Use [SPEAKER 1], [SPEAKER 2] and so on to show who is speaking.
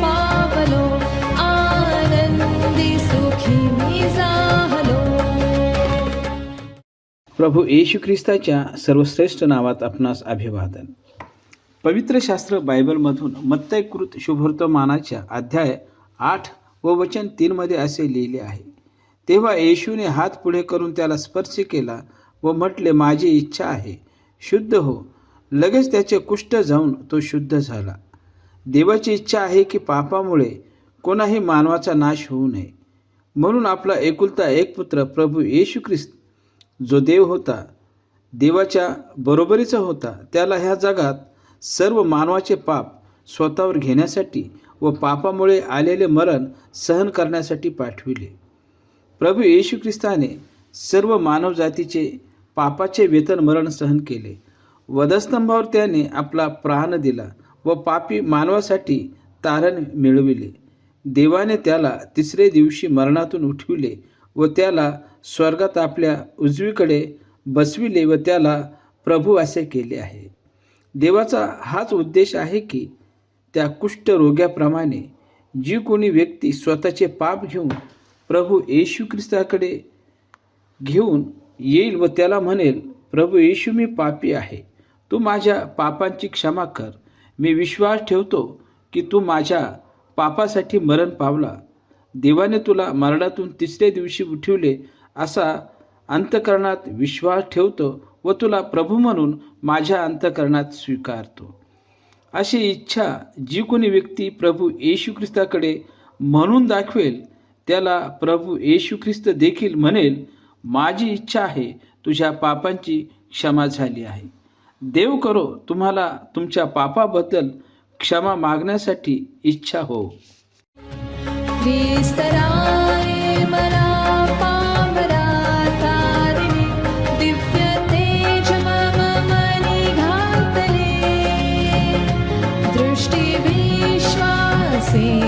[SPEAKER 1] पावलो आनंदी सुखी मी जाहलो
[SPEAKER 2] प्रभू येशू ख्रिस्ताच्या सर्वश्रेष्ठ नावात आपणास अभिवादन. पवित्र शास्त्र बायबलमधून मत्तयकृत शुभवर्तमानाच्या अध्याय आठ व वचन तीनमध्ये असे लिहिले आहे. तेव्हा येशूने हात पुढे करून त्याला स्पर्श केला व म्हटले माझी इच्छा आहे. शुद्ध हो लगेच त्याचे कुष्ठ जाऊन तो शुद्ध झाला. देवाची इच्छा आहे की पापामुळे कोणाही मानवाचा नाश होऊ नये. म्हणून आपला एकुलता एक पुत्र प्रभू येशू ख्रिस्त जो देव होता देवाच्या बरोबरीचा होता त्याला ह्या जगात सर्व मानवाचे पाप स्वतःवर घेण्यासाठी व पापामुळे आलेले मरण सहन करण्यासाठी पाठविले. प्रभू येशू ख्रिस्ताने सर्व मानवजातीचे पापाचे वेतन मरण सहन केले. वधस्तंभावर त्याने आपला प्राण दिला व पापी मानवासाठी तारण मिळविले. देवाने त्याला तिसरे दिवशी मरणातून उठविले व त्याला स्वर्गात आपल्या उजवीकडे बसविले व त्याला प्रभू असे केले आहे. देवाचा हाच उद्देश आहे की त्या कुष्ठरोग्याप्रमाणे जी कोणी व्यक्ती स्वतःचे पाप घेऊन प्रभू येशू ख्रिस्ताकडे घेऊन येईल व त्याला म्हणेल प्रभू येशू मी पापी आहे. तू माझ्या पापांची क्षमा कर. मी विश्वास ठेवतो की तू माझ्या पापासाठी मरण पावला. देवाने तुला मरणातून तिसऱ्या दिवशी उठवले असा अंतकरणात विश्वास ठेवतो व तुला प्रभू म्हणून माझ्या अंतकरणात स्वीकारतो. अशी इच्छा जी कोणी व्यक्ती प्रभू येशू ख्रिस्ताकडे म्हणून दाखवेल त्याला प्रभू येशू ख्रिस्त देखील म्हणेल माझी इच्छा आहे तुझ्या पापांची क्षमा झाली आहे. देव करो तुम्हाला तुमच्या पापाबद्दल क्षमा मागण्यासाठी इच्छा हो.
[SPEAKER 1] see